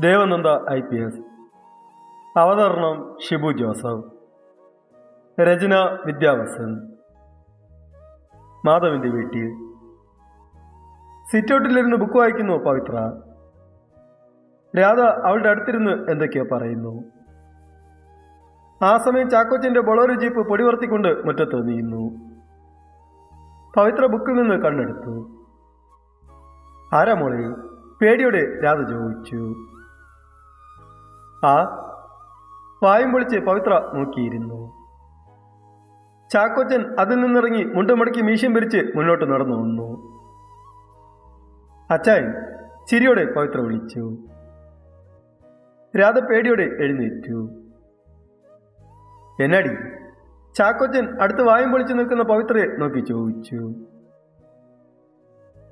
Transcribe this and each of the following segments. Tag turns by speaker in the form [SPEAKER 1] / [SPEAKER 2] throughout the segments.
[SPEAKER 1] Devananda I P S. അവതരണം Shibu Joseph. രചന വിദ്യാവസൻ. മാധവിന്റെ വീട്ടിൽ. സിറ്റൗട്ടിലിരുന്ന് book വായിക്കുന്നു പവിത്ര. രാധ അവളുടെ അടുത്തിരുന്ന് എന്തൊക്കെയോ പറയുന്നു. ആ സമയം ചാക്കോച്ചിന്റെ ബൊളോറി ജീപ്പ് പൊടിവർത്തിക്കൊണ്ട് മുറ്റത്ത് നീങ്ങുന്നു പവിത്ര ബുക്കിൽ നിന്ന് കണ്ണെടുത്തു. ആരാ പേടിയോടെ രാധ ചോദിച്ചു. ആ വായും പൊളിച്ച് പവിത്ര നോക്കിയിരുന്നു. ചാക്കോച്ചൻ അതിൽ നിന്നിറങ്ങി മുണ്ടുമടക്കി മീശം പിരിച്ച് മുന്നോട്ട് നടന്നു വന്നു. അച്ചായൻ ചിരിയോടെ പവിത്ര വിളിച്ചു. രാധ പേടിയോടെ എഴുന്നേറ്റു. എന്നാടി? ചാക്കോച്ചൻ അടുത്ത് വായും പൊളിച്ചു നിൽക്കുന്ന പവിത്രയെ നോക്കി ചോദിച്ചു.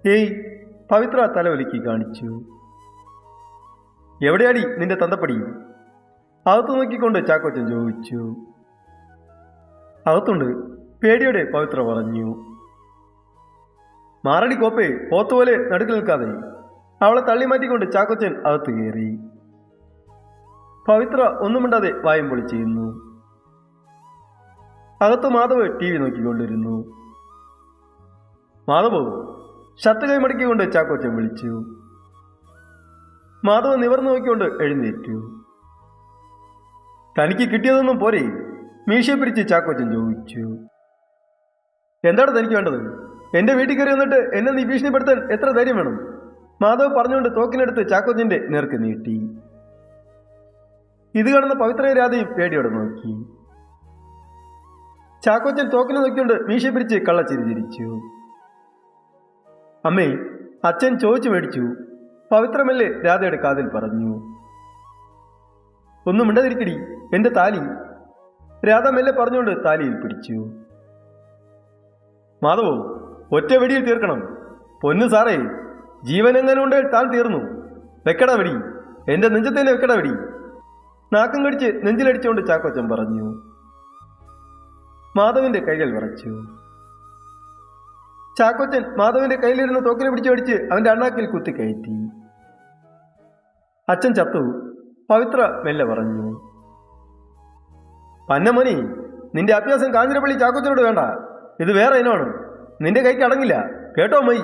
[SPEAKER 1] ഏയ് പവിത്ര തലവലിക്ക് കാണിച്ചു. എവിടെയാടി നിന്റെ തന്തപ്പടി? അകത്ത് നോക്കിക്കൊണ്ട് ചാക്കോച്ചൻ ചോദിച്ചു. അകത്തുണ്ട് പേടിയോടെ പവിത്ര പറഞ്ഞു. മാറടി കോപ്പേ പോത്തുപോലെ നടുക്ക് നിൽക്കാതെ. അവളെ തള്ളി മാറ്റിക്കൊണ്ട് ചാക്കോച്ചൻ അകത്ത് കയറി. പവിത്ര ഒന്നും മിണ്ടാതെ വായും പൊളിച്ചിരുന്നു അകത്ത് മാധവ് ടി വി നോക്കിക്കൊണ്ടിരുന്നു. മാധവ് ഷർട്ട് കൈമടക്കിക്കൊണ്ട് ചാക്കോച്ചൻ വിളിച്ചു. മാധവ് നിവർന്നു നോക്കിക്കൊണ്ട് എഴുന്നേറ്റു. തനിക്ക് കിട്ടിയതൊന്നും പോരെ? മീശയെ പിരിച്ച് ചാക്കോച്ചൻ ചോദിച്ചു. എന്താണ് തനിക്ക് വേണ്ടത്? എന്റെ വീട്ടിൽ കയറി വന്നിട്ട് എന്നെ നീ ഭീഷണിപ്പെടുത്താൻ എത്ര ധൈര്യം വേണം? മാധവ് പറഞ്ഞുകൊണ്ട് തോക്കിനെടുത്ത് ചാക്കോച്ചന്റെ നേർക്ക് നീട്ടി. ഇത് കാണുന്ന പവിത്ര രാധയും പേടിയോടെ നോക്കി. ചാക്കോച്ചൻ തോക്കിനെ നോക്കിക്കൊണ്ട് മീശ പിരിച്ച് കള്ളച്ചിരി ചിരിച്ചു. അമ്മേ അച്ഛൻ ചോദിച്ചു മേടിച്ചു. പവിത്രമല്ലേ? രാധയുടെ കാതിൽ പറഞ്ഞു. ഒന്നും ഉണ്ടതിരിക്കടി എന്റെ താലി. രാധ മെല്ലെ പറഞ്ഞുകൊണ്ട് താലിയിൽ പിടിച്ചു. മാധവോ ഒറ്റ വെടിയിൽ തീർക്കണം. പൊന്നു സാറേ ജീവനെങ്ങനെ ഉണ്ട് താൻ തീർന്നു. വെക്കട വെടി. എന്റെ നെഞ്ചത്തേനെ വെക്കട വെടി. നാക്കം കടിച്ച് നെഞ്ചിലടിച്ചുകൊണ്ട് ചാക്കോച്ചൻ പറഞ്ഞു. മാധവന്റെ കൈകൾ വിറച്ചു. ചാക്കോച്ചൻ മാധവന്റെ കയ്യിലിരുന്ന് തോക്കിനെ പിടിച്ചു അടിച്ച് അവന്റെ അണ്ണാക്കിൽ കുത്തി കുത്തിക്കയറ്റി അച്ഛൻ ചത്തു. പവിത്ര മെല്ലെ പറഞ്ഞു. പന്നമണി നിന്റെ അഭ്യാസം കാഞ്ഞിരപ്പള്ളി ചാക്കോച്ചനോട് വേണ്ട. ഇത് വേറെ ഇനമാണ്. നിന്റെ കൈക്ക് അടങ്ങില്ല. കേട്ടോ മൈ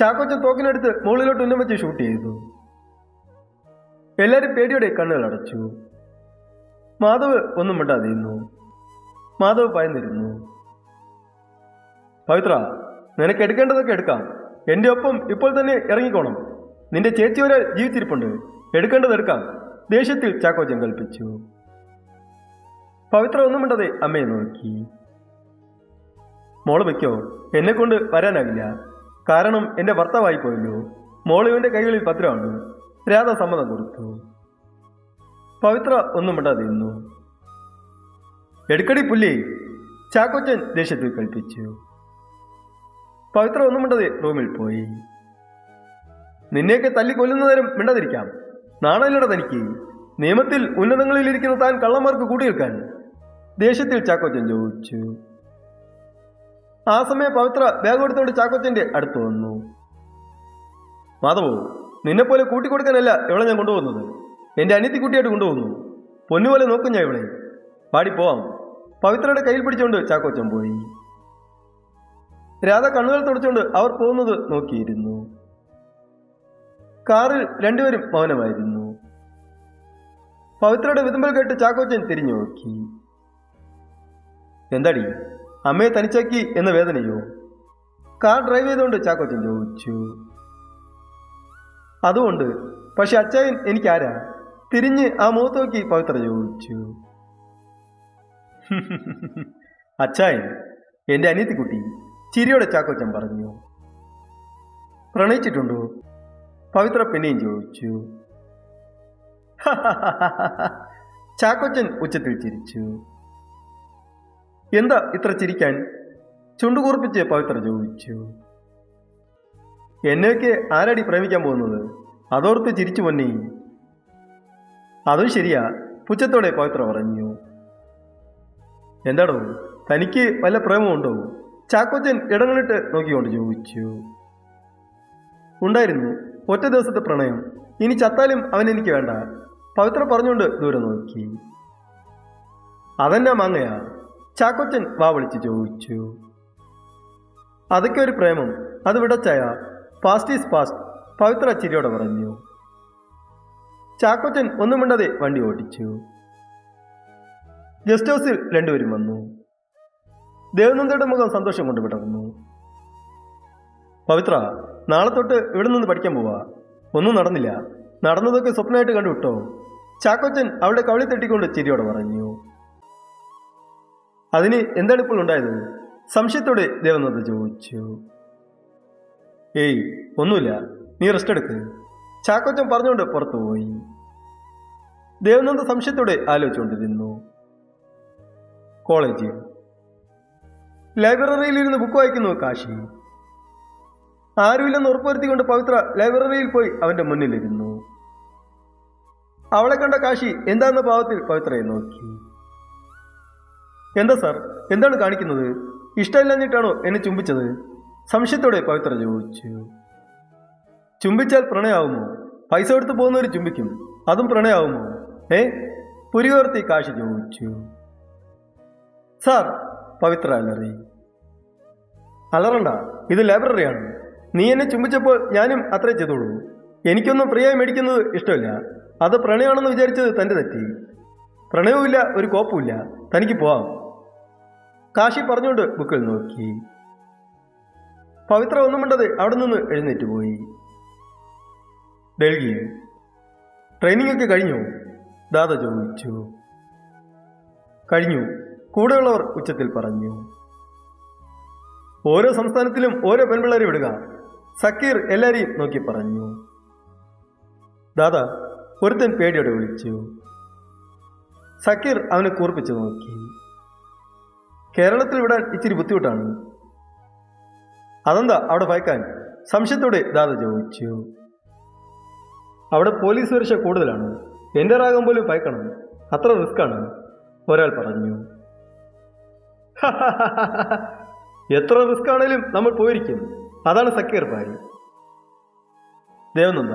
[SPEAKER 1] ചാക്കോച്ചൻ തോക്കിനെടുത്ത് മുകളിലോട്ട് ഉന്നം വെച്ച് ഷൂട്ട് ചെയ്തു. എല്ലാവരും പേടിയോടെ കണ്ണുകൾ അടച്ചു. മാധവ് ഒന്നും മിണ്ടാതിരുന്നു മാധവ് പയന്നിരുന്നു പവിത്ര നിനക്ക് എടുക്കേണ്ടതൊക്കെ എടുക്കാം. എന്റെ ഒപ്പം ഇപ്പോൾ തന്നെ ഇറങ്ങിക്കോണം. നിന്റെ ചേച്ചി ഒരാൾ ജീവിച്ചിരിപ്പുണ്ട്. എടുക്കേണ്ടത് എടുക്കാം. ദേഷ്യത്തിൽ ചാക്കോച്ചൻ കൽപ്പിച്ചു. പവിത്ര ഒന്നും മിണ്ടതെ അമ്മയെ നോക്കി. മോൾ വയ്ക്കോ? എന്നെ കൊണ്ട് വരാനാകില്ല. കാരണം എന്റെ ഭർത്താവായി പോയല്ലോ. മോൾ ഇവന്റെ കൈകളിൽ പത്രമാണ്. രാധ സമ്മതം കൊടുത്തു. പവിത്ര ഒന്നും മിണ്ടാതെ നിന്നു. എടുക്കടി പുല്ലി. ചാക്കോച്ചൻ ദേഷ്യത്തിൽ കൽപ്പിച്ചു. പവിത്ര ഒന്നും മിണ്ടതെ റൂമിൽ പോയി. നിന്നെയൊക്കെ തല്ലി നേരം മിണ്ടാതിരിക്കാം. നാണയിലൂടെ തനിക്ക്. നിയമത്തിൽ ഉന്നതങ്ങളിലിരിക്കുന്ന താൻ കള്ളന്മാർക്ക് കൂട്ടിയെടുക്കാൻ ദേഷ്യത്തിൽ ചാക്കോച്ചൻ ചോദിച്ചു. ആ സമയം പവിത്ര ബാഗ് എടുത്തോണ്ട് ചാക്കോച്ചന്റെ അടുത്ത് വന്നു. മാധവോ നിന്നെപ്പോലെ കൂട്ടിക്കൊടുക്കാനല്ല ഇവളെ ഞാൻ കൊണ്ടുപോകുന്നത്. എന്റെ അനിയത്തി കുട്ടിയായിട്ട് കൊണ്ടുപോകുന്നു. പൊന്നുപോലെ നോക്കും ഞാൻ ഇവളെ. പാടി പോവാം. പവിത്രയുടെ കയ്യിൽ പിടിച്ചുകൊണ്ട് ചാക്കോച്ചൻ പോയി. രാധ കണ്ണുകൾ തുടച്ചുകൊണ്ട് അവർ പോകുന്നത് നോക്കിയിരുന്നു. കാറിൽ രണ്ടുപേരും മൗനമായിരുന്നു. പവിത്രയുടെ വിതുമ്പൽ കേട്ട് ചാക്കോച്ചൻ തിരിഞ്ഞു നോക്കി. എന്താടി? അമ്മയെ തനിച്ചാക്കി എന്ന വേദനയോ? കാർ ഡ്രൈവ് ചെയ്തുകൊണ്ട് ചാക്കോച്ചൻ ചോദിച്ചു. അതുകൊണ്ട് പക്ഷെ അച്ചായൻ എനിക്കാരാ? തിരിഞ്ഞ് ആ മുഖത്ത് നോക്കി പവിത്ര ചോദിച്ചു. അച്ചായൻ എന്റെ അനിയത്തിക്കുട്ടി. ചിരിയോടെ ചാക്കോച്ചൻ പറഞ്ഞു പ്രണയിച്ചിട്ടുണ്ടോ? പവിത്ര പിന്നെയും ചോദിച്ചു ചാക്കോച്ചൻ ഉച്ചത്തിൽ ചിരിച്ചു. എന്താ ഇത്ര ചിരിക്കാൻ? ചുണ്ടുകൂർപ്പിച്ച് പവിത്ര ചോദിച്ചു എന്നെയൊക്കെ ആരടി പ്രേമിക്കാൻ പോകുന്നത്? അതോർത്ത് ചിരിച്ചു പൊന്നി. അതും ശരിയാ പുച്ഛത്തോടെ പവിത്ര പറഞ്ഞു എന്താടോ തനിക്ക് വല്ല പ്രേമമുണ്ടോ? ചാക്കോച്ചൻ ഇടങ്ങളിട്ട് നോക്കിക്കൊണ്ട് ചോദിച്ചു. ഉണ്ടായിരുന്നു. ഒറ്റ ദിവസത്തെ പ്രണയം. ഇനി ചത്താലും അവൻ എനിക്ക് വേണ്ട. പവിത്ര പറഞ്ഞുകൊണ്ട് ദൂരെ നോക്കി. അതെന്നാ മാങ്ങയാ? ചാക്കോച്ചൻ വാ വിളിച്ച് ചോദിച്ചു. അതൊക്കെ ഒരു പ്രേമം. അത് വിടച്ചായ. പാസ്റ്റ് ഈസ് പാസ്റ്റ് പവിത്ര ചിരിയോടെ പറഞ്ഞു. ചാക്കോച്ചൻ ഒന്നും മിണ്ടാതെ വണ്ടി ഓടിച്ചു. ഗസ്റ്റ് ഹൗസിൽ രണ്ടുപേരും വന്നു. ദേവനന്ദയുടെ മുഖം സന്തോഷം കൊണ്ട് വിടർന്നു. പവിത്ര നാളെ തൊട്ട് ഇവിടെ നിന്ന് പഠിക്കാൻ പോവാ. ഒന്നും നടന്നില്ല. നടന്നതൊക്കെ സ്വപ്നമായിട്ട് കണ്ടുവിട്ടോ ചാക്കോച്ചൻ അവളുടെ കവളി തട്ടിക്കൊണ്ട് ചിരിയോടെ പറഞ്ഞു. അതിന് എന്താണ് ഇപ്പോൾ ഉണ്ടായത്? സംശയത്തോടെ ദേവനന്ദ ചോദിച്ചു. ഏയ് ഒന്നുമില്ല. നീ റെസ്റ്റ് എടുക്ക്. ചാക്കോച്ചൻ പറഞ്ഞുകൊണ്ട് പുറത്തു പോയി. ദേവനന്ദ സംശയത്തോടെ ആലോചിച്ചുകൊണ്ടിരുന്നു. കോളേജ് ലൈബ്രറിയിൽ ഇരുന്ന് ബുക്ക് വായിക്കുന്നു കാശി. ആരുമില്ലെന്ന് ഉറപ്പുവരുത്തിക്കൊണ്ട് പവിത്ര ലൈബ്രറിയിൽ പോയി അവന്റെ മുന്നിലിരുന്നു. അവളെ കണ്ട കാശി എന്താണെന്ന ഭാവത്തിൽ പവിത്രയെ നോക്കി. എന്താ സാർ? എന്താണ് കാണിക്കുന്നത്? ഇഷ്ടമില്ലാഞ്ഞിട്ടാണോ എന്നെ ചുംബിച്ചത്? സംശയത്തോടെ പവിത്ര ചോദിച്ചു. ചുംബിച്ചാൽ പ്രണയാവുമോ? പൈസ എടുത്ത് പോകുന്നവർ ചുംബിക്കും. അതും പ്രണയാവുമോ? ഏ? പുരിവർത്തി കാശി ചോദിച്ചു. സാർ പവിത്ര അലറി അലറണ്ട ഇത് ലൈബ്രറിയാണ്. നീ എന്നെ ചുംബിച്ചപ്പോൾ ഞാനും അത്രേ ചെയ്തോളൂ എനിക്കൊന്നും ഫ്രീയായി മേടിക്കുന്നത് ഇഷ്ടമില്ല. അത് പ്രണയമാണെന്ന് വിചാരിച്ചത് തന്റെ തെറ്റി. പ്രണയവുമില്ല ഒരു കോപ്പുമില്ല. തനിക്ക് പോവാം. കാശി പറഞ്ഞുകൊണ്ട് ബുക്കിൽ നോക്കി. പവിത്ര ഒന്നും മിണ്ടത് അവിടെ നിന്ന് എഴുന്നേറ്റ് പോയി. ഡൽഹി. ട്രെയിനിങ് ഒക്കെ കഴിഞ്ഞു? ദാദ ചോദിച്ചു. കഴിഞ്ഞു. കൂടെയുള്ളവർ ഉച്ചത്തിൽ പറഞ്ഞു ഓരോ സംസ്ഥാനത്തിലും ഓരോ പെൺപിള്ളേരെ വിടുക സക്കീർ എല്ലാരെയും നോക്കി പറഞ്ഞു. ദാദാ ഒരുത്തൻ പേടിയോടെ വിളിച്ചു. സക്കീർ അവനെ കൂർപ്പിച്ചു നോക്കി. കേരളത്തിൽ വിടാൻ ഇച്ചിരി ബുദ്ധിമുട്ടാണ്. അതെന്താ അവിടെ ഭയക്കാൻ? സംശയത്തോടെ ദാദ ചോദിച്ചു. അവിടെ പോലീസ് സുരക്ഷ കൂടുതലാണ്. എന്റെ റാഗം പോലും ഭയക്കണം. അത്ര റിസ്ക്കാണ് ഒരാൾ പറഞ്ഞു. എത്ര റിസ്ക് ആണേലും നമ്മൾ പോയിരിക്കും. അതാണ് സക്കീർ ഭാര്യ. ദേവനന്ദ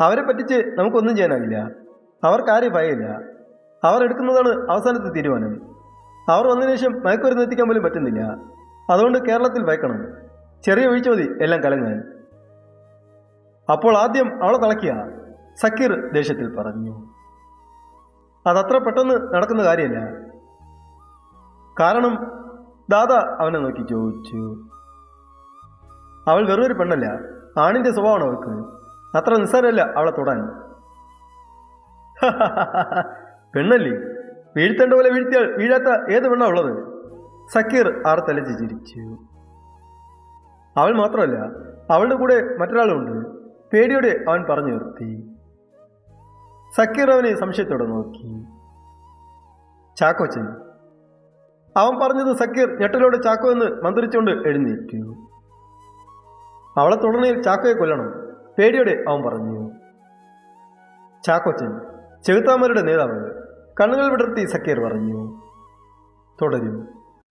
[SPEAKER 1] അവരെ പറ്റിച്ച് നമുക്കൊന്നും ചെയ്യാനാകില്ല. അവർക്കാരെയും ഭയമില്ല അവർ എടുക്കുന്നതാണ് അവസാനത്തെ തീരുമാനം. അവർ വന്നതിന് ശേഷം മയക്കുമരുന്ന് എത്തിക്കാൻ പോലും പറ്റുന്നില്ല. അതുകൊണ്ട് കേരളത്തിൽ ഭയക്കണം ചെറിയ വീഴ്ച മതി എല്ലാം കലങ്ങാൻ. അപ്പോൾ ആദ്യം അവളെ തളയ്ക്കുക സക്കീർ ദേഷ്യത്തിൽ പറഞ്ഞു. അതത്ര പെട്ടെന്ന് നടക്കുന്ന കാര്യമല്ല. കാരണം ദാദ അവനെ നോക്കി ചോദിച്ചു. അവൾ വെറൊരു പെണ്ണല്ല ആണിന്റെ സ്വഭാവമാണ് അവൾക്ക്. അത്ര നിസ്സാരമല്ല അവളെ തൊടാൻ. പെണ്ണല്ലേ? വീഴ്ത്തേണ്ട പോലെ വീഴ്ത്തിയാൽ വീഴാത്ത ഏത് പെണ്ണാ ഉള്ളത്? സക്കീർ ആർത്തലച്ച് ചിരിച്ചു. അവൾ മാത്രമല്ല അവളുടെ കൂടെ മറ്റൊരാളുണ്ട് പേടിയോടെ അവൻ പറഞ്ഞു നിർത്തി. സക്കീർ അവനെ സംശയത്തോടെ നോക്കി. ചാക്കോച്ചൻ അവൻ പറഞ്ഞത് സക്കീർ ഞെട്ടലോടെ ചാക്കോ എന്ന് മന്ത്രിച്ചുകൊണ്ട് എഴുന്നേറ്റു. അവളെ തുടർന്നയിൽ ചാക്കോയെ കൊല്ലണം. പേടിയോടെ അവൻ പറഞ്ഞു. ചാക്കോച്ചൻ ചെകുത്താമരുടെ നേതാവ് കണ്ണുകൾ വിടർത്തി സക്കീർ പറഞ്ഞു. തുടരും.